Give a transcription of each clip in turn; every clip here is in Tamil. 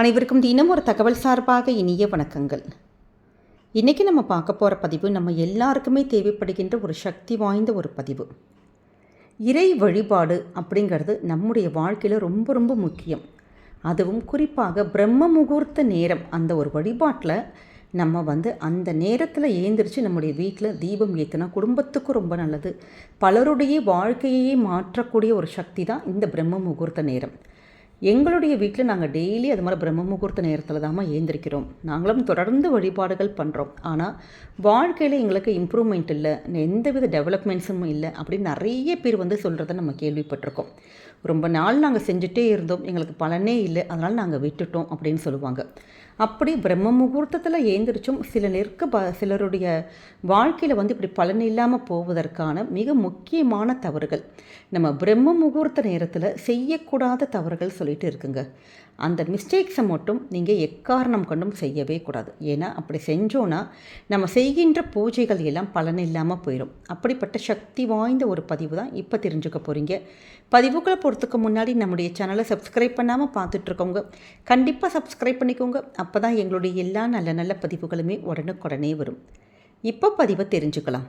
அனைவருக்கும் தினம் ஒரு தகவல் சார்பாக இனிய வணக்கங்கள். இன்றைக்கி நம்ம பார்க்க போகிற பதிவு நம்ம எல்லாருக்குமே தேவைப்படுகின்ற ஒரு சக்தி வாய்ந்த ஒரு பதிவு. இறை வழிபாடு அப்படிங்கிறது நம்முடைய வாழ்க்கையில் ரொம்ப ரொம்ப முக்கியம். அதுவும் குறிப்பாக பிரம்ம முகூர்த்த நேரம் அந்த ஒரு வழிபாட்டில் நம்ம வந்து அந்த நேரத்தில் ஏந்திரிச்சு நம்முடைய வீட்டில் தீபம் ஏற்றினா குடும்பத்துக்கும் ரொம்ப நல்லது. பலருடைய வாழ்க்கையையே மாற்றக்கூடிய ஒரு சக்தி தான் இந்த பிரம்ம முகூர்த்த நேரம். எங்களுடைய வீட்டில் நாங்கள் டெய்லி அது மாதிரி பிரம்ம முகூர்த்த நேரத்தில் தாம்மா ஏந்திரிக்கிறோம். நாங்களும் தொடர்ந்து வழிபாடுகள் பண்ணுறோம் ஆனால் வாழ்க்கையில் எங்களுக்கு இம்ப்ரூவ்மெண்ட் இல்லை எந்தவித டெவலப்மெண்ட்ஸும் இல்லை அப்படின்னு நிறைய பேர் வந்து சொல்கிறத நம்ம கேள்விப்பட்டிருக்கோம். ரொம்ப நாள் நாங்கள் செஞ்சுட்டே இருந்தோம். எங்களுக்கு பலனே இல்லை. அதனால் நாங்கள் விட்டுட்டோம் அப்படின்னு சொல்லுவாங்க. அப்படி பிரம்ம முகூர்த்தத்தில் ஏந்திரிச்சும் சில நெருக்க ப சிலருடைய வாழ்க்கையில் வந்து இப்படி பலன் இல்லாமல் போவதற்கான மிக முக்கியமான தவறுகள். நம்ம பிரம்ம முகூர்த்த நேரத்தில் செய்யக்கூடாத தவறுகள் சொல்லிட்டு இருக்குங்க. அந்த மிஸ்டேக்ஸை மட்டும் நீங்கள் எக்காரணம் கொண்டும் செய்யவே கூடாது. ஏன்னா அப்படி செஞ்சோன்னா நம்ம செய்கின்ற பூஜைகள் எல்லாம் பலன் இல்லாமல் போயிடும் அப்படிப்பட்ட சக்தி வாய்ந்த ஒரு பதிவு தான் இப்போ தெரிஞ்சுக்க போகிறீங்க பதிவுகளை பொறுத்துக்கு முன்னாடி நம்முடைய சேனலை சப்ஸ்கிரைப் பண்ணாமல் பார்த்துட்ருக்கோங்க கண்டிப்பாக சப்ஸ்கிரைப் பண்ணிக்கோங்க. அப்போ தான் எங்களுடைய எல்லா நல்ல நல்ல பதிவுகளுமே உடனுக்குடனே வரும். இப்போ பதிவை தெரிஞ்சுக்கலாம்.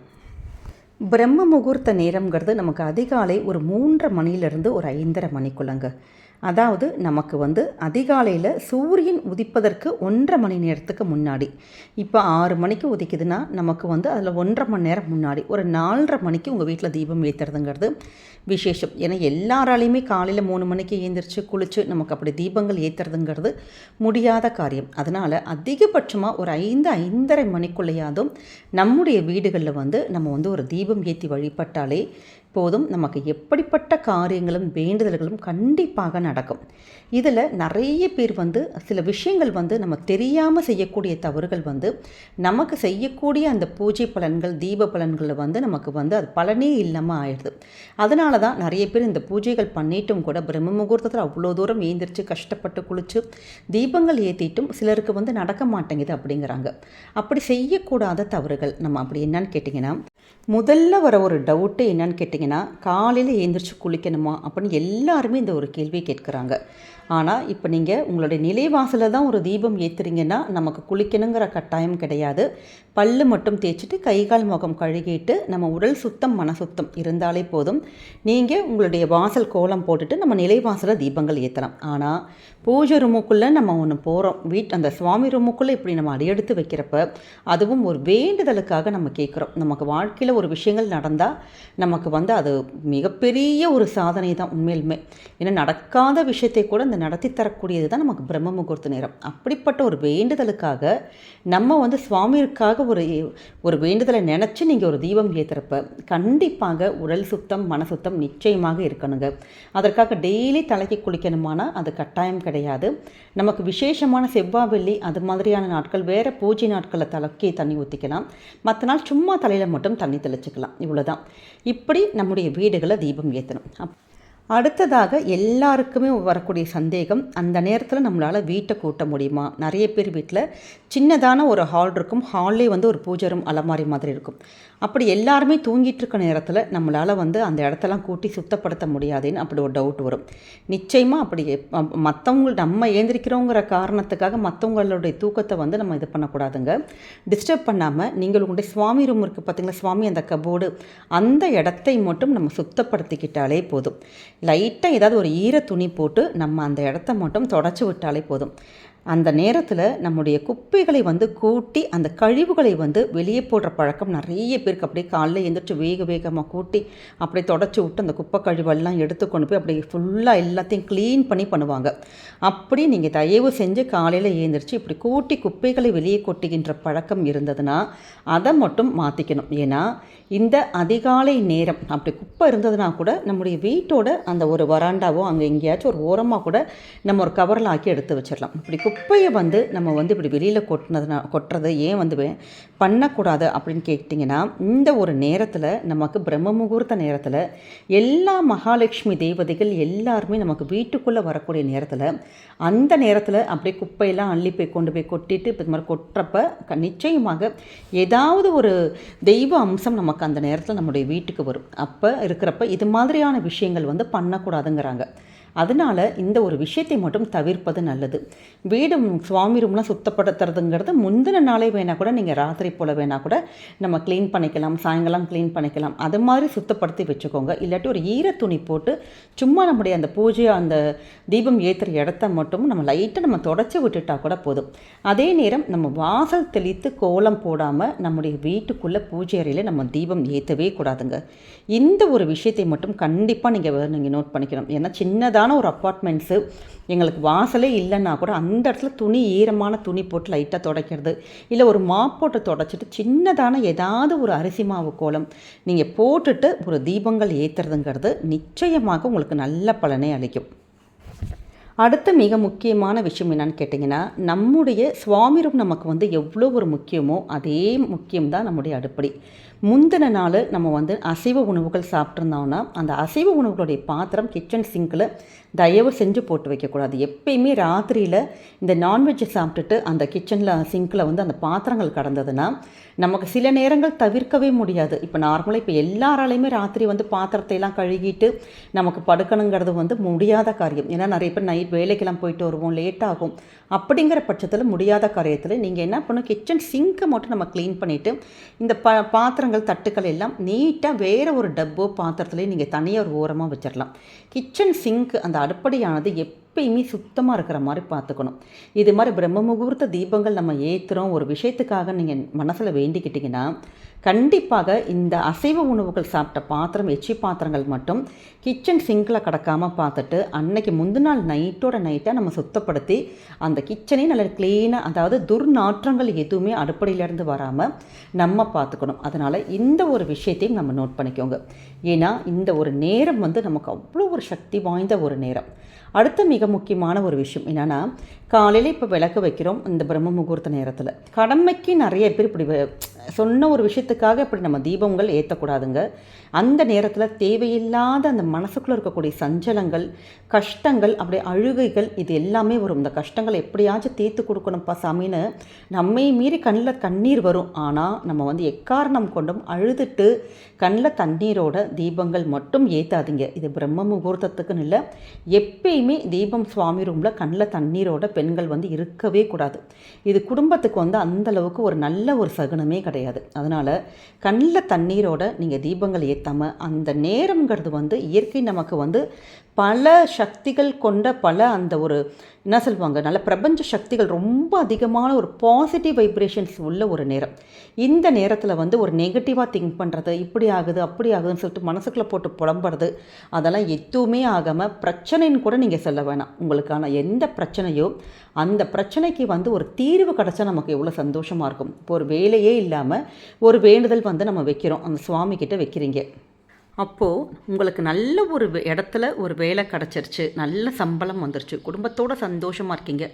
பிரம்ம முகூர்த்த நேரம்ங்கிறது நமக்கு அதிகாலை ஒரு மூன்றரை மணிலேருந்து ஒரு ஐந்தரை மணிக்குள்ளங்க. அதாவது நமக்கு வந்து அதிகாலையில் சூரியன் உதிப்பதற்கு ஒன்றரை மணி நேரத்துக்கு முன்னாடி. இப்போ ஆறு மணிக்கு உதிக்குதுன்னா நமக்கு வந்து அதில் ஒன்றரை மணி நேரம் முன்னாடி ஒரு நாலரை மணிக்கு உங்கள் வீட்டில் தீபம் ஏற்றுறதுங்கிறது விசேஷம். ஏன்னா எல்லாராலையுமே காலையில் மூணு மணிக்கு ஏந்திரிச்சு குளித்து நமக்கு அப்படி தீபங்கள் ஏற்றுறதுங்கிறது முடியாத காரியம். அதனால் அதிகபட்சமாக ஒரு ஐந்து ஐந்தரை மணிக்குள்ளேயாதும் நம்முடைய வீடுகளில் வந்து நம்ம வந்து ஒரு தீபம் ஏற்றி வழிபட்டாலே போதும் நமக்கு எப்படிப்பட்ட காரியங்களும் வேண்டுதல்களும் கண்டிப்பாக நடக்கும். இதில் நிறைய பேர் வந்து சில விஷயங்கள் வந்து நம்ம தெரியாமல் செய்யக்கூடிய தவறுகள் வந்து நமக்கு செய்யக்கூடிய அந்த பூஜை பலன்கள் தீப பலன்களில் வந்து நமக்கு வந்து அது பலனே இல்லாமல் ஆயிடுது. அதனால தான் நிறைய பேர் இந்த பூஜைகள் பண்ணிட்டும் கூட பிரம்ம முகூர்த்தத்தில் அவ்வளோ தூரம் ஏந்திரிச்சு கஷ்டப்பட்டு குளித்து தீபங்கள் ஏற்றிட்டும் சிலருக்கு வந்து நடக்க மாட்டேங்குது அப்படிங்கிறாங்க. அப்படி செய்யக்கூடாத தவறுகள் நம்ம அப்படி என்னன்னு கேட்டிங்கன்னா முதல்ல வர ஒரு டவுட்டு என்னன்னு கேட்டிங்கன்னா காலையில் எழுந்திரிச்சு குளிக்கணுமா அப்படின்னு எல்லாருமே இந்த ஒரு கேள்வியை கேட்குறாங்க. ஆனால் இப்போ நீங்கள் உங்களுடைய நிலைவாசலில் தான் ஒரு தீபம் ஏற்றுறீங்கன்னா நமக்கு குளிக்கணுங்கிற கட்டாயம் கிடையாது. பல்லு மட்டும் தேய்ச்சிட்டு கை கால் முகம் கழுகிட்டு நம்ம உடல் சுத்தம் மன சுத்தம் இருந்தாலே போதும். நீங்கள் உங்களுடைய வாசல் கோலம் போட்டுட்டு நம்ம நிலைவாசலில் தீபங்கள் ஏற்றலாம் ஆனால் பூஜை ரூமுக்குள்ளே நம்ம ஒன்று போகிறோம் வீட் அந்த சுவாமி ரூமுக்குள்ளே இப்படி நம்ம அடியெடுத்து வைக்கிறப்ப அதுவும் ஒரு வேண்டுதலுக்காக நம்ம கேட்குறோம் நமக்கு வாழ்க்கையில் ஒரு விஷயங்கள் நடந்தால் நமக்கு வந்து அது மிகப்பெரிய ஒரு சாதனை தான் உண்மையிலுமே. ஏன்னா நடக்காத விஷயத்தை கூட இந்த நடத்தி தரக்கூடியது தான் நமக்கு பிரம்ம முகூர்த்த நேரம். அப்படிப்பட்ட ஒரு வேண்டுதலுக்காக நம்ம வந்து சுவாமிற்காக ஒரு ஒரு வேண்டுதலை நினச்சி நீங்கள் ஒரு தீபம் ஏற்றுறப்ப கண்டிப்பாக உடல் சுத்தம் மன சுத்தம் நிச்சயமாக இருக்கணுங்க. அதற்காக டெய்லி தலைக்கு குளிக்கணுமானால் அது கட்டாயம் கிடையாது கிடையாது. நமக்கு விசேஷமான செவ்வாய் வெள்ளி அது மாதிரியான நாட்கள் வேறு பூஜை நாட்களில் தலைக்கி தண்ணி ஊற்றிக்கலாம் மற்ற நாள் சும்மா தலையில் மட்டும் தண்ணி தெளிச்சுக்கலாம். இவ்வளோதான் இப்படி நம்முடைய வீடுகளை தீபம் ஏற்றணும் அப் அடுத்ததாக எல்லாருக்குமே வரக்கூடிய சந்தேகம் அந்த நேரத்தில் நம்மளால் வீட்டை கூட்ட முடியுமா? நிறைய பேர் வீட்டில் சின்னதான ஒரு ஹால் இருக்கும். ஹால்லே வந்து ஒரு பூஜை ரூம் அலமாரி மாதிரி இருக்கும். அப்படி எல்லாருமே தூங்கிட்டு இருக்க நேரத்தில் நம்மளால் வந்து அந்த இடத்தெல்லாம் கூட்டி சுத்தப்படுத்த முடியாதுன்னு அப்படி ஒரு டவுட் வரும். நிச்சயமாக அப்படி மற்றவங்க நம்ம ஏந்திரிக்கிறோங்கிற காரணத்துக்காக மற்றவங்களுடைய தூக்கத்தை வந்து நம்ம இது பண்ணக்கூடாதுங்க. டிஸ்டர்ப் பண்ணாமல் நீங்கள் உங்களுடைய சுவாமி ரூம் இருக்குது பார்த்தீங்களா சுவாமி அந்த கபோர்டு அந்த இடத்தை மட்டும் நம்ம சுத்தப்படுத்திக்கிட்டாலே போதும். லைட்டாக ஏதாவது ஒரு ஈர துணி போட்டு நம்ம அந்த இடத்த மட்டும் தொடச்சி விட்டாலே போதும். அந்த நேரத்தில் நம்முடைய குப்பைகளை வந்து கூட்டி அந்த கழிவுகளை வந்து வெளியே போடுற பழக்கம் நிறைய பேருக்கு அப்படியே காலைல எழுந்திரிச்சு வேக வேகமாக கூட்டி அப்படியே தொடச்சி விட்டு அந்த குப்பை கழிவெல்லாம் எடுத்து கொண்டு போய் அப்படியே ஃபுல்லாக எல்லாத்தையும் க்ளீன் பண்ணி பண்ணுவாங்க. அப்படி நீங்கள் தயவு செஞ்சு காலையில் எழுந்திரிச்சு இப்படி கூட்டி குப்பைகளை வெளியே கொட்டுகின்ற பழக்கம் இருந்ததுன்னா அதை மட்டும் மாற்றிக்கணும் ஏன்னா இந்த அதிகாலை நேரம் அப்படி குப்பை இருந்ததுன்னா கூட நம்முடைய வீட்டோட அந்த ஒரு வராண்டாவோ அங்கே எங்கேயாச்சும் ஒரு ஓரமாக கூட நம்ம ஒரு கவரில் ஆக்கி எடுத்து வச்சிடலாம். இப்படி குப்பையை வந்து நம்ம வந்து இப்படி வெளியில் கொட்டினதுனா கொட்டுறதை ஏன் வந்து பண்ணக்கூடாது அப்படின்னு கேட்டிங்கன்னா இந்த ஒரு நேரத்தில் நமக்கு பிரம்ம முகூர்த்த நேரத்தில் எல்லா மகாலட்சுமி தேவதைகள் எல்லாருமே நமக்கு வீட்டுக்குள்ளே வரக்கூடிய நேரத்தில் அந்த நேரத்தில் அப்படியே குப்பையெல்லாம் அள்ளி போய் கொண்டு போய் கொட்டிட்டு இப்போ இது மாதிரி கொட்டுறப்ப நிச்சயமாக ஏதாவது ஒரு தெய்வ அம்சம் நமக்கு அந்த நேரத்தில் நம்முடைய வீட்டுக்கு வரும். அப்போ இருக்கிறப்ப இது மாதிரியான விஷயங்கள் வந்து பண்ணக்கூடாதுங்கிறாங்க. அதனால் இந்த ஒரு விஷயத்தை மட்டும் தவிர்ப்பது நல்லது. வீடு சுவாமி ரூம்லாம் சுத்தப்படுத்துறதுங்கிறது முந்தின நாளே வேணால் கூட நீங்கள் ராத்திரி போல் வேணால் கூட நம்ம க்ளீன் பண்ணிக்கலாம் சாயங்காலம் க்ளீன் பண்ணிக்கலாம். அது மாதிரி சுத்தப்படுத்தி வச்சுக்கோங்க. இல்லாட்டி ஒரு ஈர துணி போட்டு சும்மா நம்முடைய அந்த பூஜை அந்த தீபம் ஏற்றுற இடத்த மட்டும் நம்ம லைட்டாக நம்ம தொடச்சி விட்டுட்டா கூட போதும். அதே நேரம் நம்ம வாசல் தெளித்து கோலம் போடாமல் நம்முடைய வீட்டுக்குள்ளே பூஜை அறையில் நம்ம தீபம் ஏற்றவே கூடாதுங்க. இந்த ஒரு விஷயத்தை மட்டும் கண்டிப்பாக நீங்கள் நீங்கள் நோட் பண்ணிக்கணும். ஏன்னா சின்னதாக சின்னதான ஒரு அப்பார்ட்மெண்ட்ஸு. எங்களுக்கு வாசலே இல்லைன்னா கூட அந்த இடத்துல துணி ஈரமான துணி போட்டு லைட்டாக துடைக்கிறது. இல்லை ஒரு மாப் போட்டு தொடச்சிட்டு சின்னதான ஏதாவது ஒரு அரிசி மாவு கோலம். நீங்கள் போட்டுட்டு ஒரு தீபங்கள் ஏற்றுறதுங்கிறது நிச்சயமாக உங்களுக்கு நல்ல பலனை அளிக்கும். அடுத்த மிக முக்கியமான விஷயம் என்னன்னு கேட்டிங்கன்னா நம்முடைய சுவாமிரம் நமக்கு வந்து எவ்வளோ ஒரு முக்கியமோ அதே முக்கியம்தான் நம்முடைய அடுப்படி. முந்தின நாள் நம்ம வந்து அசைவ உணவுகள் சாப்பிட்ருந்தோம்னா அந்த அசைவ உணவுகளுடைய பாத்திரம் கிச்சன் சிங்கில் தயவு செஞ்சு போட்டு வைக்கக்கூடாது. எப்பயுமே ராத்திரியில் இந்த நான்வெஜ்ஜை சாப்பிட்டுட்டு அந்த கிச்சனில் சிங்கில் வந்து அந்த பாத்திரங்கள் கடந்ததுன்னா நமக்கு சில நேரங்கள் தவிர்க்கவே முடியாது. இப்போ நார்மலாக இப்போ எல்லாராலையுமே ராத்திரி வந்து பாத்திரத்தை எல்லாம் கழுகிட்டு நமக்கு படுக்கணுங்கிறது வந்து முடியாத காரியம். ஏன்னா நிறைய பேர் நைட் வேலைக்கெல்லாம் போயிட்டு வருவோம் லேட் ஆகும். அப்படிங்கிற பட்சத்தில் முடியாத காரியத்தில் நீங்கள் என்ன பண்ணணும் கிச்சன் சிங்கை மட்டும் நம்ம க்ளீன் பண்ணிவிட்டு இந்த ப பாத்திரங்கள் தட்டுக்கள் எல்லாம் நீட்டாக வேறு ஒரு டப்போ பாத்திரத்துலேயே நீங்கள் தனியாக ஒரு ஓரமாக வச்சிடலாம் கிச்சன் சிங்க் அந்த அடுப்படியானது எப்பயுமே சுத்தமாக இருக்கிற மாதிரி பார்த்துக்கணும். இது மாதிரி பிரம்ம முகூர்த்த தீபங்கள் நம்ம ஏற்றுறோம் ஒரு விஷயத்துக்காக நீங்கள் மனசில் வேண்டிக்கிட்டிங்கன்னா கண்டிப்பாக இந்த அசைவ உணவுகள் சாப்பிட்ட பாத்திரம் எச்சி பாத்திரங்கள் மட்டும் கிச்சன் சிங்கில் கிடக்காமல் பார்த்துட்டு அன்னைக்கு முந்தின நாள் நைட்டோட நைட்டாக நம்ம சுத்தப்படுத்தி அந்த கிச்சனே நல்ல க்ளீனாக அதாவது துர்நாற்றங்கள் எதுவுமே அடுப்படையிலேருந்து வராமல் நம்ம பார்த்துக்கணும். அதனால் இந்த ஒரு விஷயத்தையும் நம்ம நோட் பண்ணிக்கோங்க. ஏன்னா இந்த ஒரு நேரம் வந்து நமக்கு அவ்வளோ ஒரு சக்தி வாய்ந்த ஒரு நேரம். அடுத்த மிக முக்கியமான ஒரு விஷயம் என்னென்னா காலையில் இப்போ விளக்கு வைக்கிறோம் இந்த பிரம்ம முகூர்த்த நேரத்தில். கடமைக்கு நிறைய பேர் இப்படி சொன்ன ஒரு விஷயத்துக்காக இப்படி நம்ம தீபங்கள் ஏற்றக்கூடாதுங்க அந்த நேரத்தில் தேவையில்லாத அந்த மனசுக்குள்ளே இருக்கக்கூடிய சஞ்சலங்கள் கஷ்டங்கள் அப்படியே அழுகைகள் இது எல்லாமே வரும். இந்த கஷ்டங்களை எப்படியாச்சும் தீர்த்து கொடுக்கணும்ப்பா சாமின்னு நம்மை மீறி கண்ணில் கண்ணீர் வரும். ஆனால் நம்ம வந்து எக்காரணம் கொண்டும் அழுதுட்டு கண்ணில் தண்ணீரோட தீபங்கள் மட்டும் ஏற்றாதீங்க இது பிரம்ம முகூர்த்தத்துக்குன்னு இல்லை. எப்பயுமே தீபம் சுவாமி ரூமில் கண்ணில் தண்ணீரோட பெண்கள் வந்து இருக்கவே கூடாது. இது குடும்பத்துக்கு வந்து அந்தளவுக்கு ஒரு நல்ல ஒரு சகுனமே கிடையாது. அதனால் கண்ணில் தண்ணீரோட நீங்கள் தீபங்கள் ஏற்றாமல் அந்த நேரங்கிறது வந்து இயற்கை நமக்கு வந்து பல சக்திகள் கொண்ட பல அந்த ஒரு என்ன சொல்லுவாங்க நல்ல பிரபஞ்ச சக்திகள் ரொம்ப அதிகமான ஒரு பாசிட்டிவ் வைப்ரேஷன்ஸ் உள்ள ஒரு நேரம். இந்த நேரத்தில் வந்து ஒரு நெகட்டிவாக திங்க் பண்ணுறது இப்படி ஆகுது அப்படி ஆகுதுன்னு சொல்லிட்டு மனசுக்குள்ளே போட்டு புலம்புறது அதெல்லாம் எதுவுமே ஆகாமல் பிரச்சனைன்னு கூட நீங்கள் சொல்ல வேணாம். உங்களுக்கான எந்த பிரச்சனையோ அந்த பிரச்சனைக்கு வந்து ஒரு தீர்வு கிடச்சா நமக்கு எவ்வளோ சந்தோஷமாக இருக்கும். இப்போ ஒரு வேலையே இல்லாமல் ஒரு வேண்டுதல் வந்து நம்ம வைக்கிறோம். அந்த சுவாமிக்கிட்ட வைக்கிறீங்க. அப்போது உங்களுக்கு நல்ல ஒரு இடத்துல ஒரு வேலை கிடச்சிருச்சு நல்ல சம்பளம் வந்துருச்சு குடும்பத்தோடு சந்தோஷமாக இருக்கீங்க.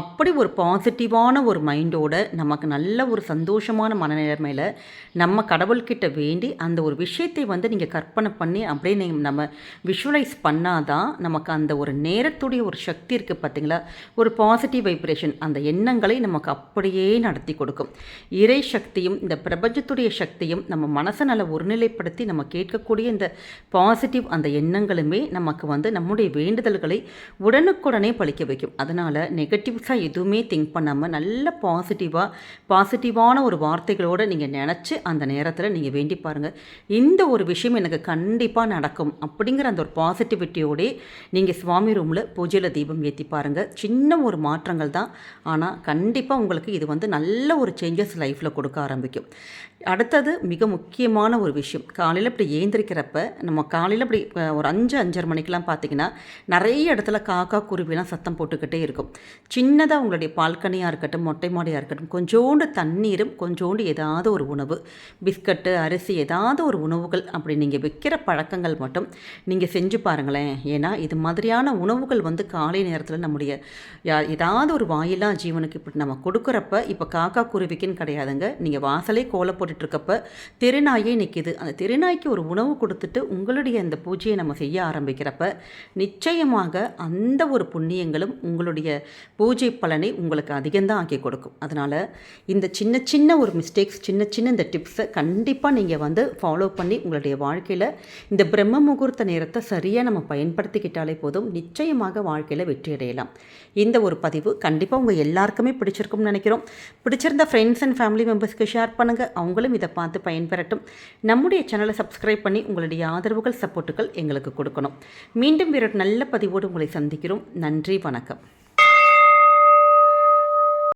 அப்படி ஒரு பாசிட்டிவான ஒரு மைண்டோட நமக்கு நல்ல ஒரு சந்தோஷமான மனநிலைமையில் நம்ம கடவுள்கிட்ட வேண்டி அந்த ஒரு விஷயத்தை வந்து நீங்கள் கற்பனை பண்ணி அப்படியே நீங்கள் நம்ம விஷுவலைஸ் பண்ணால் தான் நமக்கு அந்த ஒரு நேரத்துடைய ஒரு சக்தி இருக்குது பார்த்தீங்களா ஒரு பாசிட்டிவ் வைப்ரேஷன் அந்த எண்ணங்களை நமக்கு அப்படியே நடத்தி கொடுக்கும். இறை சக்தியும் இந்த பிரபஞ்சத்துடைய சக்தியும் நம்ம மனசை நல்ல ஒருநிலைப்படுத்தி நம்ம கேட்கக்கூடிய இந்த பாசிட்டிவ் அந்த எண்ணங்களுமே நமக்கு வந்து நம்முடைய வேண்டுதல்களை உடனுக்குடனே பழிக்க வைக்கும். அதனால் நெகட்டிவ்ஸாக எதுவுமே திங்க் பண்ணாமல் நல்ல பாசிட்டிவாக பாசிட்டிவான ஒரு வார்த்தைகளோடு நீங்கள் நினச்சி அந்த நேரத்தில் நீங்கள் வேண்டி பாருங்கள் இந்த ஒரு விஷயம் எனக்கு கண்டிப்பாக நடக்கும் அப்படிங்கிற அந்த ஒரு பாசிட்டிவிட்டியோடே நீங்கள் சுவாமி ரூமில் பூஜையில் தீபம் ஏற்றி பாருங்கள் சின்ன ஒரு மாற்றங்கள் தான். ஆனால் கண்டிப்பாக உங்களுக்கு இது வந்து நல்ல ஒரு சேஞ்சஸ் லைஃப்பில் கொடுக்க ஆரம்பிக்கும். அடுத்தது மிக முக்கியமான ஒரு விஷயம். காலையில் இப்படி ஏந்திரிக்கிறப்ப நம்ம காலையில் அப்படி ஒரு அஞ்சு அஞ்சரை மணிக்கெலாம் பார்த்திங்கன்னா நிறைய இடத்துல காக்கா குருவிலாம் சத்தம் போட்டுக்கிட்டே இருக்கும். சின்னதாக உங்களுடைய பால்கனியாக இருக்கட்டும் மொட்டை மாடியாக இருக்கட்டும் கொஞ்சோண்டு தண்ணீரும் கொஞ்சோண்டு ஏதாவது ஒரு உணவு பிஸ்கட்டு அரிசி ஏதாவது ஒரு உணவுகள் அப்படி நீங்கள் வைக்கிற பழக்கங்கள் மட்டும் நீங்கள் செஞ்சு பாருங்களேன். ஏன்னா இது மாதிரியான உணவுகள் வந்து காலை நேரத்தில் நம்முடைய ஏதாவது ஒரு வாயிலா ஜீவனுக்கு இப்படி நம்ம கொடுக்குறப்ப இப்போ காக்கா குருவிக்குன்னு கிடையாதுங்க. நீங்கள் வாசலே கோலை போட்டுட்ருக்கப்ப திருநாயே நிற்கிது அந்த திருநாய்க்கு ஒரு உணவு கொடுத்துட்டு உங்களுடைய அந்த பூஜையை நம்ம செய்ய ஆரம்பிக்கிறப்ப நிச்சயமாக அந்த ஒரு புண்ணியங்களும் உங்களுடைய பூஜை பலனை உங்களுக்கு அதிகம்தான் ஆக்கி கொடுக்கும். அதனால் இந்த சின்ன சின்ன ஒரு மிஸ்டேக்ஸ் சின்ன சின்ன இந்த டிப்ஸை கண்டிப்பாக நீங்கள் வந்து ஃபாலோ பண்ணி உங்களுடைய வாழ்க்கையில் இந்த பிரம்ம முகூர்த்த நேரத்தை சரியாக நம்ம பயன்படுத்திக்கிட்டாலே போதும் நிச்சயமாக வாழ்க்கையில் வெற்றி அடையலாம். இந்த ஒரு பதிவு கண்டிப்பாக உங்கள் எல்லாருக்குமே பிடிச்சிருக்கும்னு நினைக்கிறோம். பிடிச்சிருந்த ஃப்ரெண்ட்ஸ் அண்ட் ஃபேமிலி மெம்பர்ஸ்க்கு ஷேர் பண்ணுங்கள் அவங்களும் இதை பார்த்து பயன்பெறட்டும். நம்முடைய சேனலை சப்ஸ்கிரைப் பண்ணி உங்களுடைய ஆதரவுகள் சப்போர்ட்டுகள் எங்களுக்கு கொடுக்கணும். மீண்டும் வேறொரு நல்ல பதிவோடு உங்களை சந்திக்கிறோம். நன்றி வணக்கம்.